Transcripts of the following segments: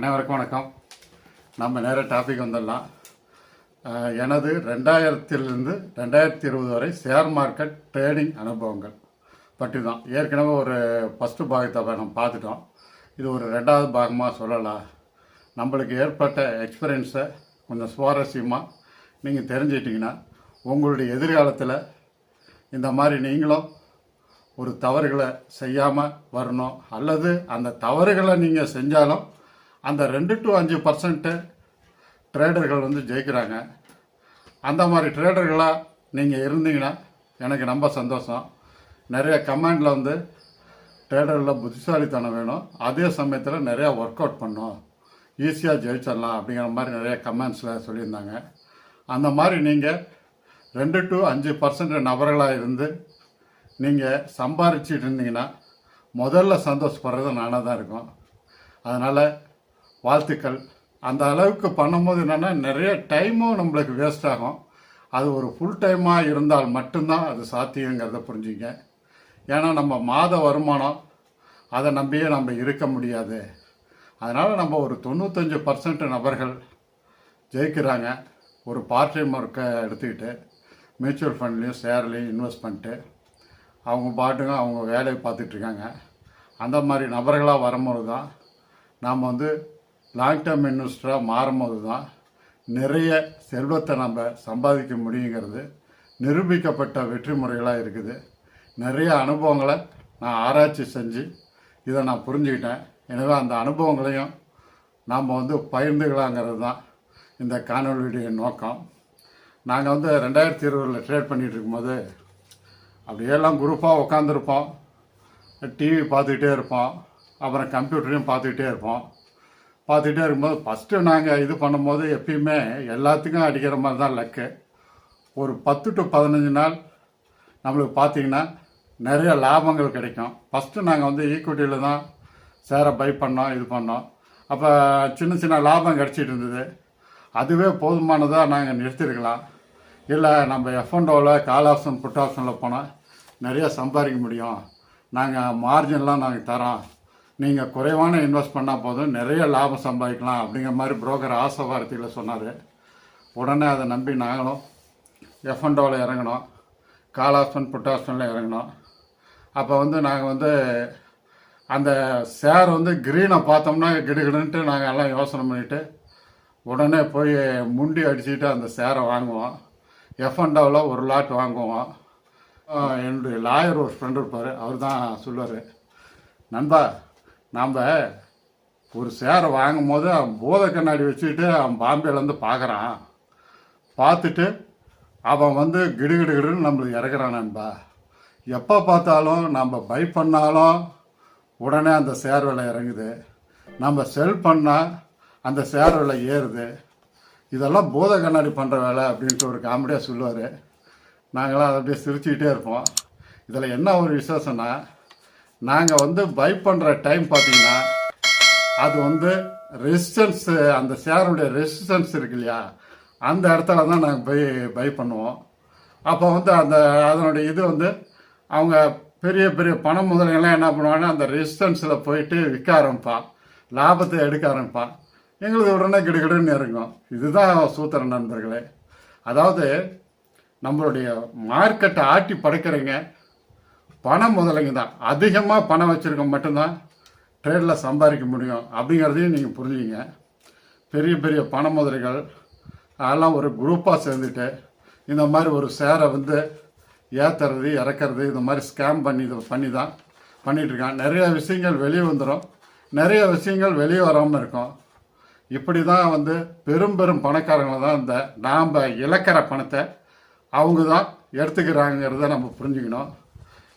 அனைவருக்கும் வணக்கம். நம்ம நேர டாபிக் வந்துடலாம். எனது ரெண்டாயிரத்திலிருந்து ரெண்டாயிரத்தி இருபது வரை ஷேர் மார்க்கெட் ட்ரேடிங் அனுபவங்கள் பற்றி தான் ஏற்கனவே ஒரு ஃபஸ்ட்டு பாகத்தை நம்ம பார்த்துட்டோம். இது ஒரு ரெண்டாவது பாகமாக சொல்லலாம். நம்மளுக்கு ஏற்பட்ட எக்ஸ்பீரியன்ஸை கொஞ்சம் சுவாரஸ்யமாக நீங்கள் தெரிஞ்சிட்டிங்கன்னா உங்களுடைய எதிர்காலத்தில் இந்த மாதிரி நீங்களும் ஒரு தவறுகளை செய்யாமல் வரணும். அல்லது அந்த தவறுகளை நீங்கள் செஞ்சாலும் அந்த ரெண்டு டு அஞ்சு பர்சன்ட்டு ட்ரேடர்கள் வந்து ஜெயிக்கிறாங்க. அந்த மாதிரி ட்ரேடர்களாக நீங்கள் இருந்தீங்கன்னா எனக்கு ரொம்ப சந்தோஷம். நிறைய கமெண்டில் வந்து ட்ரேடரில் புத்திசாலித்தனம் வேணும். அதே சமயத்தில் நிறையா ஒர்க் அவுட் பண்ணும் ஈஸியாக ஜெயிச்சிடலாம் அப்படிங்கிற மாதிரி நிறைய கமெண்ட்ஸில் சொல்லியிருந்தாங்க. அந்த மாதிரி நீங்கள் ரெண்டு டு அஞ்சு பர்சன்ட் நபர்களாக இருந்து நீங்கள் சம்பாரிச்சிட்டு இருந்தீங்கன்னா முதல்ல சந்தோஷப்படுறது நானாக தான் இருக்கும். அதனால் வாழ்த்துக்கள். அந்த அளவுக்கு பண்ணும்போது என்னென்னா நிறைய டைமும் நம்மளுக்கு வேஸ்ட் ஆகும். அது ஒரு ஃபுல் டைமாக இருந்தால் மட்டும்தான் அது சாத்தியங்கிறத புரிஞ்சுங்க. ஏன்னா நம்ம மாத வருமானம் அதை நம்பியே நம்ம இருக்க முடியாது. அதனால் நம்ம ஒரு தொண்ணூத்தஞ்சு பர்சன்ட் நபர்கள் ஜெயிக்கிறாங்க. ஒரு பார்ட் டைம் ஒர்க்கை எடுத்துக்கிட்டு மியூச்சுவல் ஃபண்ட்லேயும் ஷேர்லேயும் இன்வெஸ்ட் பண்ணிட்டு அவங்க பாட்டுங்க அவங்க வேலையை பார்த்துட்ருக்காங்க அந்த மாதிரி நபர்களாக வரும்போது தான் நாம் வந்து லாங் டேர்ம் இன்வெஸ்டராக மாறும்போது தான் நிறைய செல்வத்தை நம்ம சம்பாதிக்க முடியுங்கிறது. நிரூபிக்கப்பட்ட வெற்றி முறைகளாக இருக்குது. நிறைய அனுபவங்களை நான் ஆராய்ச்சி செஞ்சு இதை நான் புரிஞ்சுக்கிட்டேன். எனவே அந்த அனுபவங்களையும் நாம் வந்து பகிர்ந்துக்கலாங்கிறது தான் இந்த காணொலியுடைய நோக்கம். நாங்கள் வந்து ரெண்டாயிரத்தி இருபதில் ட்ரேட் பண்ணிகிட்டு இருக்கும்போது அப்படியெல்லாம் குரூப்பாக உட்காந்துருப்போம் டிவி பார்த்துக்கிட்டே இருப்போம். அப்புறம் கம்ப்யூட்டரையும் பார்த்துக்கிட்டே இருப்போம். பார்த்துக்கிட்டே இருக்கும்போது ஃபஸ்ட்டு நாங்கள் இது பண்ணும்போது எப்பயுமே எல்லாத்துக்கும் அடிக்கிற மாதிரி தான் லக்கு ஒரு பத்து டு பதினஞ்சு நாள் நம்மளுக்கு பார்த்தீங்கன்னா நிறைய லாபங்கள் கிடைக்கும். ஃபஸ்ட்டு நாங்கள் வந்து ஈக்குவிட்டியில் தான் சேரை பை பண்ணோம் இது பண்ணோம். அப்போ சின்ன சின்ன லாபம் கிடச்சிட்டு இருந்தது. அதுவே போதுமானதாக நாங்கள் நிறுத்திருக்கலாம். இல்லை நம்ம எஃப்என்டோவில் கால் ஆப்ஷன் புட் ஆப்ஷனில் போனால் நிறைய சம்பாதிக்க முடியும். நாங்கள் மார்ஜின்லாம் நாங்கள் தரோம். நீங்கள் குறைவான இன்வெஸ்ட் பண்ணால் போதும் நிறைய லாபம் சம்பாதிக்கலாம் அப்படிங்கிற மாதிரி புரோக்கர் ஆசை வார்த்தையில் சொன்னார். உடனே அதை நம்பி நாங்களும் எஃப்என்டோவில் இறங்கினோம் கால் ஆப்ஷன் புட் ஆப்ஷனில் இறங்கினோம். அப்போ வந்து நாங்கள் வந்து அந்த ஷேர் வந்து க்ரீனை பார்த்தோம்னா கிடுகிடுன்ட்டு நாங்கள் எல்லாம் யோசனை பண்ணிவிட்டு உடனே போய் முண்டி அடிச்சுட்டு அந்த ஷேரை வாங்குவோம். எஃப்என்டோவில் ஒரு லாட் வாங்குவோம். என்னுடைய லாயர் ஒரு ஃப்ரெண்டு இருப்பார். அவர் தான் சொல்லுவார் நண்பா நாம் ஒரு சேரை வாங்கும் போது அவன் பூத கண்ணாடி வச்சுக்கிட்டு அவன் பாம்பேலேருந்து பார்க்குறான் பார்த்துட்டு அவன் வந்து கிடுகிடுகிடுன்னு நம்மளுக்கு இறக்குறான் நண்பா. எப்போ பார்த்தாலும் நம்ம பை பண்ணாலும் உடனே அந்த சேர் விலை இறங்குது. நம்ம செல் பண்ணால் அந்த சேர் விலை ஏறுது. இதெல்லாம் பூத கண்ணாடி பண்ணுற வேலை அப்படின்ட்டு ஒரு காமெடியாக சொல்லுவார். நாங்களாம் அதை அப்படியே சிரிச்சுக்கிட்டே இருப்போம். இதில் என்ன ஒரு விசேஷம்னா நாங்கள் வந்து பை பண்ணுற டைம் பார்த்தீங்கன்னா அது வந்து ரெசிஸ்டன்ஸ் அந்த ஷேருடைய ரெசிஸ்டன்ஸ் இருக்கு இல்லையா? அந்த இடத்துல தான் நாங்கள் பை பை பண்ணுவோம். அப்போ வந்து அந்த அதனுடைய இது வந்து அவங்க பெரிய பெரிய பணம் முதலைகள்லாம் என்ன பண்ணுவாங்கன்னா அந்த ரெசிஸ்டன்ஸில் போயிட்டு விற்க ஆரம்பிப்பான் லாபத்தை எடுக்க ஆரம்பிப்பான் எங்களுக்கு உடனே கிடுகிடுன்னு இறங்கும். இதுதான் சூத்திர நண்பர்களே. அதாவது நம்மளுடைய மார்க்கெட்டை ஆட்டி படைக்கிறவங்க பணம் முதலைங்க தான். அதிகமாக பணம் வச்சுருக்க மட்டும்தான் ட்ரேடில் சம்பாதிக்க முடியும். அப்படிங்கிறதையும் நீங்கள் புரிஞ்சுங்க பெரிய பெரிய பண முதலைகள் அதெல்லாம் ஒரு குரூப்பாக சேர்ந்துட்டு இந்த மாதிரி ஒரு சேரை வந்து ஏற்றுறது இறக்கிறது இந்த மாதிரி ஸ்கேம் பண்ணி இதை பண்ணி தான் பண்ணிகிட்ருக்கான் இருக்கான். நிறைய விஷயங்கள் வெளியே வந்துடும் நிறைய விஷயங்கள் வெளியே வராமல் இருக்கும். இப்படி தான் வந்து பெரும் பெரும் பணக்காரங்களை தான் இந்த நாம் இழக்கிற பணத்தை அவங்க தான் எடுத்துக்கிறாங்கிறத நம்ம புரிஞ்சுக்கணும்.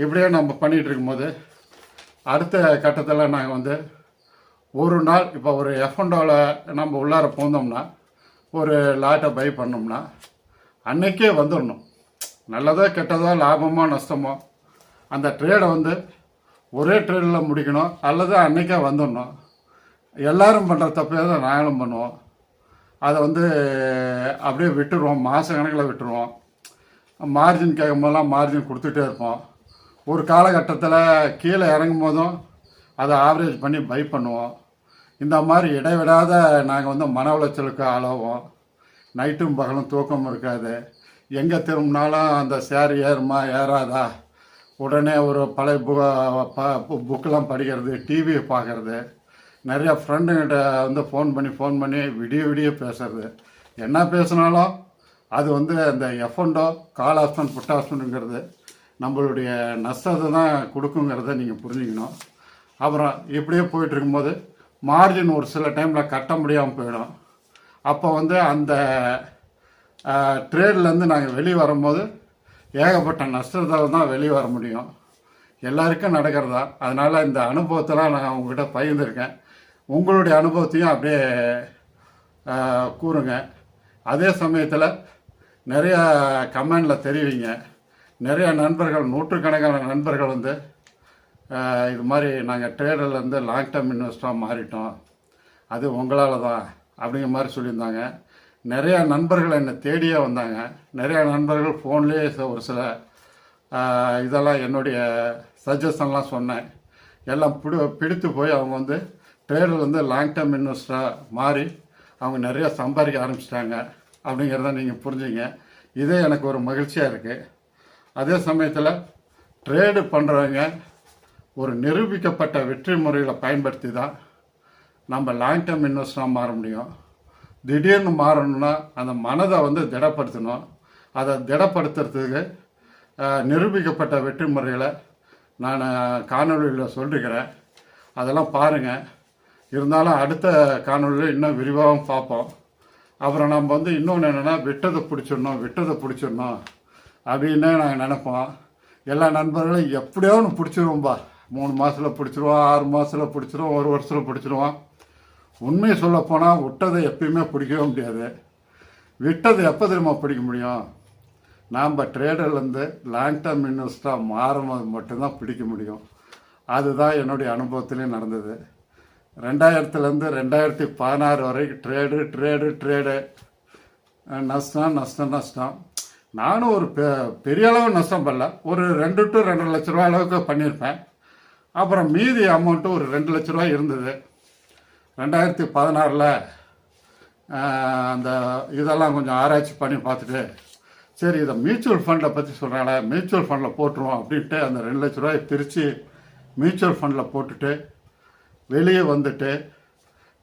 இப்படியே நம்ம பண்ணிகிட்டு இருக்கும்போது அடுத்த கட்டத்தில் நாங்கள் வந்து ஒரு நாள் இப்போ ஒரு எஃப்என்டோவில் நம்ம உள்ளார போந்தோம்னா ஒரு லாட்டை பை பண்ணோம்னா அன்னைக்கே வந்துடணும் நல்லதோ கெட்டதோ லாபமோ நஷ்டமோ அந்த ட்ரேடை வந்து ஒரே ட்ரேடில் முடிக்கணும் அல்லது அன்னைக்கே வந்துடணும் எல்லாரும் பண்ணுற தப்பே தான் நாங்களும் பண்ணுவோம். அதை வந்து அப்படியே விட்டுருவோம் மாத கணக்கில் விட்டுருவோம். மார்ஜின் கேட்கும் போதெல்லாம் மார்ஜின் கொடுத்துட்டே இருப்போம். ஒரு காலகட்டத்தில் கீழே இறங்கும் போதும் அதை ஆவரேஜ் பண்ணி பை பண்ணுவோம். இந்த மாதிரி இடைவிடாத நாங்கள் வந்து மன உளைச்சலுக்கு ஆளாவோம். நைட்டும் பகலும் தூக்கம் இருக்காது. எங்கே திரும்பினாலும் அந்த சேர் ஏறுமா ஏறாதா? உடனே ஒரு பழைய பு ப புக்கெலாம் படிக்கிறது டிவி பார்க்குறது. நிறையா ஃப்ரெண்டுங்கிட்ட வந்து ஃபோன் பண்ணி ஃபோன் பண்ணி விடிய விடிய பேசுறது. என்ன பேசினாலும் அது வந்து அந்த எஃப்எண்டோ கால் ஆப்ஷன் புட் ஆப்ஷனுங்கிறது நம்மளுடைய நஷ்டத்தை தான் கொடுக்குங்கிறத நீங்கள் புரிஞ்சுக்கணும். அப்புறம் இப்படியே போயிட்டு இருக்கும்போது மார்ஜின் ஒரு சில டைமில் கட்ட முடியாமல் போயிடும். அப்போ வந்து அந்த ட்ரேட்லேருந்து நாங்கள் வெளியே வரும்போது ஏகப்பட்ட நஷ்டத்தால் தான் வெளியே வர முடியும். எல்லாருக்கும் நடக்கிறதா? அதனால் இந்த அனுபவத்தெல்லாம் நான் உங்ககிட்ட பகிர்ந்துருக்கேன். உங்களுடைய அனுபவத்தையும் அப்படியே கூறுங்க. அதே சமயத்தில் நிறையா கமெண்டில் தெரிவிங்க. நிறைய நண்பர்கள் நூற்றுக்கணக்கான நண்பர்கள் வந்து இது மாதிரி நாங்கள் ட்ரேடர்லேருந்து லாங் டேர்ம் இன்வெஸ்டராக மாறிட்டோம். அது உங்களால் தான் அப்படிங்கிற மாதிரி சொல்லியிருந்தாங்க. நிறையா நண்பர்கள் என்னை தேடியே வந்தாங்க. நிறையா நண்பர்கள் ஃபோன்லேயே ஒரு சில இதெல்லாம் என்னுடைய சஜஷன்லாம் சொன்னேன். எல்லாம் பிடி பிடித்து போய் அவங்க வந்து ட்ரேடர்லேருந்து லாங் டேர்ம் இன்வெஸ்டராக மாறி அவங்க நிறையா சம்பாதிக்க ஆரம்பிச்சிட்டாங்க. அப்படிங்கிறத நீங்கள் புரிஞ்சுங்க. இதே எனக்கு ஒரு மகிழ்ச்சியாக இருக்குது அதே சமயத்தில் ட்ரேடு பண்ணுறவங்க ஒரு நிரூபிக்கப்பட்ட வெற்றி முறையில் பயன்படுத்தி தான் நம்ம லாங் டேர்ம் இன்வெஸ்டராக மாற முடியும். திடீர்னு மாறணும்னா அந்த மனதை வந்து திடப்படுத்தணும். அதை திடப்படுத்துறதுக்கு நிரூபிக்கப்பட்ட வெற்றி முறைகளை நான் காணொலியில் சொல்லிருக்கிறேன். அதெல்லாம் பாருங்கள் இருந்தாலும் அடுத்த காணொலியில் இன்னும் விரிவாகவும் பார்ப்போம். அப்புறம் நம்ம வந்து இன்னொன்று என்னென்னா விட்டதை பிடிச்சிடணும் விட்டதை பிடிச்சிடணும். அப்படின்னு நாங்கள் நினைப்போம்? எல்லா நண்பர்களும் எப்படியோ ஒன்று பிடிச்சிருவோம்பா மூணு மாதத்தில் பிடிச்சிருவோம் ஆறு மாதத்தில் பிடிச்சிருவோம் ஒரு வருஷத்தில் பிடிச்சிருவோம். உண்மையை சொல்லப்போனால் விட்டதை எப்பயுமே பிடிக்கவே முடியாது. விட்டது எப்போ தெரியுமா பிடிக்க முடியும்? நாம் ட்ரேடர்லேருந்து லாங் டேர்ம் இன்வெஸ்டாக மாறும்போது மட்டும்தான் பிடிக்க முடியும். அதுதான் என்னுடைய அனுபவத்திலையும் நடந்தது. ரெண்டாயிரத்துலேருந்து ரெண்டாயிரத்தி பதினாறு வரைக்கும் ட்ரேடு ட்ரேடு ட்ரேடு நஷ்டம் நஷ்டம் நஷ்டம். நானும் ஒரு பெ பெரிய அளவு நஷ்டம் பண்ணல ஒரு ரெண்டு டு ரெண்டு லட்ச ரூபா அளவுக்கு பண்ணியிருப்பேன். அப்புறம் மீதி அமௌண்ட்டு ஒரு ரெண்டு லட்ச ரூபா இருந்தது. ரெண்டாயிரத்தி பதினாறில் அந்த இதெல்லாம் கொஞ்சம் ஆராய்ச்சி பண்ணி பார்த்துட்டு சரி இதை மியூச்சுவல் ஃபண்டை பற்றி சொல்கிறாங்களே மியூச்சுவல் ஃபண்டில் போட்டுருவோம் அப்படின்ட்டு அந்த ரெண்டு லட்ச ரூபாயை பிரித்து மியூச்சுவல் ஃபண்டில் போட்டுட்டு வெளியே வந்துட்டு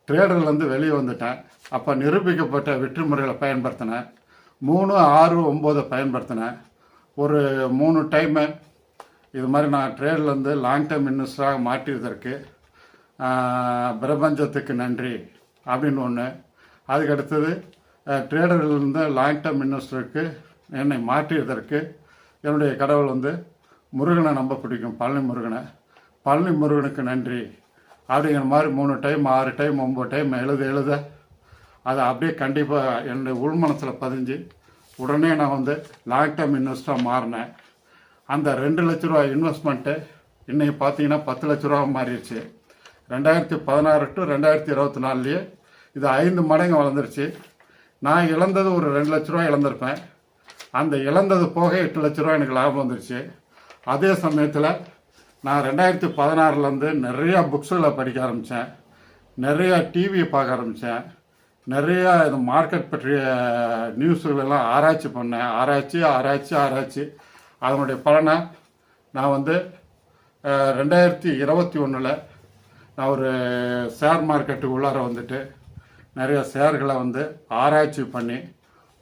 ட்ரேடர்லேருந்து வெளியே வந்துட்டேன். அப்போ நிரூபிக்கப்பட்ட வெற்றி முறைகளை பயன்படுத்தினேன். மூணு ஆறு ஒம்போதை பயன்படுத்தினேன். ஒரு மூணு டைமு இது மாதிரி நான் ட்ரேட்லேருந்து லாங் டேர்ம் இன்வெஸ்டராக மாற்றியதற்கு பிரபஞ்சத்துக்கு நன்றி அப்படின்னு ஒன்று அதுக்கு அடுத்தது ட்ரேடர்லேருந்து லாங் டேர்ம் இன்வெஸ்டருக்கு என்னை மாற்றியதற்கு என்னுடைய கடவுள் வந்து முருகனை நம்ப பிடிக்கும் பழனி முருகனை. பழனி முருகனுக்கு நன்றி. அப்படிங்கிற மாதிரி மூணு டைம் ஆறு டைம் ஒம்பது டைம் எழுத எழுத அதை அப்படியே கண்டிப்பாக என்னுடைய உள்மனசில் பதிஞ்சு உடனே நான் வந்து லாங் டேர்ம் இன்வெஸ்டாக மாறினேன். அந்த ரெண்டு லட்ச ரூபா இன்வெஸ்ட்மெண்ட்டு இன்றைக்கி பார்த்தீங்கன்னா பத்து லட்ச ரூபா மாறிடுச்சு. ரெண்டாயிரத்தி பதினாறு டு ரெண்டாயிரத்தி இருபத்தி நாலுலேயே இது ஐந்து மடங்கு வளர்ந்துருச்சு. நான் இழந்தது ஒரு ரெண்டு லட்ச ரூபா இழந்திருப்பேன். அந்த இழந்தது போக எட்டு லட்ச ரூபா எனக்கு லாபம் வந்துருச்சு. அதே சமயத்தில் நான் ரெண்டாயிரத்தி பதினாறுலேருந்து நிறையா புக்ஸுகளை படிக்க ஆரம்பித்தேன் நிறையா டிவியை பார்க்க ஆரம்பித்தேன் நிறையா இந்த மார்க்கெட் பற்றிய நியூஸ்களெல்லாம் ஆராய்ச்சி பண்ணேன். ஆராய்ச்சி ஆராய்ச்சி ஆராய்ச்சி. அதனுடைய பலனை நான் வந்து ரெண்டாயிரத்தி இருபத்தி ஒன்றில் நான் ஒரு ஷேர் மார்க்கெட்டுக்கு உள்ளார வந்துட்டு நிறைய ஷேர்களை வந்து ஆராய்ச்சி பண்ணி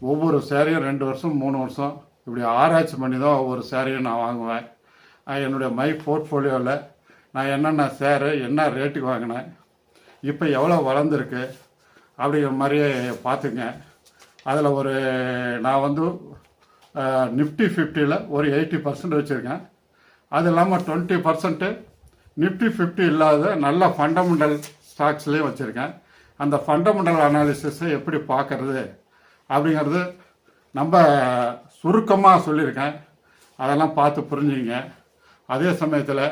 ஒவ்வொரு ஷேரையும் ரெண்டு வருஷம் மூணு வருஷம் இப்படி ஆராய்ச்சி பண்ணி தான் ஒவ்வொரு ஷேரையும் நான் வாங்குவேன். என்னுடைய மை போர்ட்ஃபோலியோவில் நான் என்னென்ன ஷேரு என்ன ரேட்டுக்கு வாங்கினேன் இப்போ எவ்வளோ வளர்ந்துருக்கு அப்படிங்கிற மாதிரியே பார்த்துங்க. அதில் ஒரு நான் வந்து நிஃப்டி ஃபிஃப்டியில் ஒரு எயிட்டி பர்சன்ட் வச்சுருக்கேன். அது இல்லாமல் டுவெண்ட்டி பர்சன்ட்டு நிஃப்டி ஃபிஃப்டி இல்லாத நல்ல ஃபண்டமெண்டல் ஸ்டாக்ஸ்லேயும் வச்சுருக்கேன். அந்த ஃபண்டமெண்டல் அனாலிசிஸை எப்படி பார்க்கறது அப்படிங்கிறது நம்ம சுருக்கமாக சொல்லியிருக்கேன். அதெல்லாம் பார்த்து புரிஞ்சுங்க அதே சமயத்தில்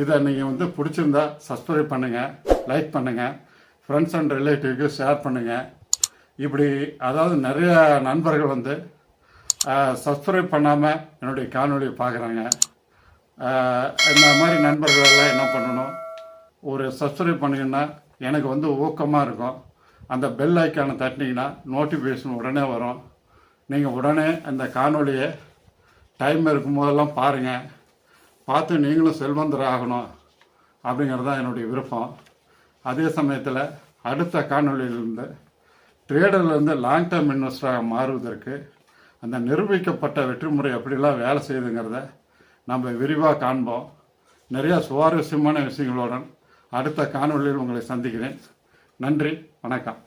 இதை நீங்கள் வந்து பிடிச்சிருந்தா சப்ஸ்கிரைப் பண்ணுங்கள் லைக் பண்ணுங்கள் ஃப்ரெண்ட்ஸ் அண்ட் ரிலேட்டிவ்க்கு ஷேர் பண்ணுங்கள் இப்படி அதாவது நிறைய நண்பர்கள் வந்து சப்ஸ்கிரைப் பண்ணாமல் என்னுடைய காணொலியை பார்க்குறாங்க இந்த மாதிரி நண்பர்கள் எல்லாம் என்ன பண்ணணும்? ஒரு சப்ஸ்கிரைப் பண்ணிங்கன்னா எனக்கு வந்து ஊக்கமாக இருக்கும். அந்த பெல் ஐக்கானை தட்டினீங்கன்னா நோட்டிஃபிகேஷன் உடனே வரும். நீங்கள் உடனே அந்த காணொலியை டைம் இருக்கும்போதெல்லாம் பாருங்கள் பார்த்து நீங்களும் செல்வந்தர் ஆகணும் அப்படிங்கிறது தான் என்னுடைய விருப்பம். அதே சமயத்தில் அடுத்த காணொளியிலிருந்து ட்ரேடர்லேருந்து லாங் டேர்ம் இன்வெஸ்டராக மாறுவதற்கு அந்த நிரூபிக்கப்பட்ட வெற்றி முறை எப்படிலாம் வேலை செய்யுதுங்கிறத நம்ம விரிவாக காண்போம். நிறையா சுவாரஸ்யமான விஷயங்களுடன் அடுத்த காணொளியில் உங்களை சந்திக்கிறேன். நன்றி வணக்கம்.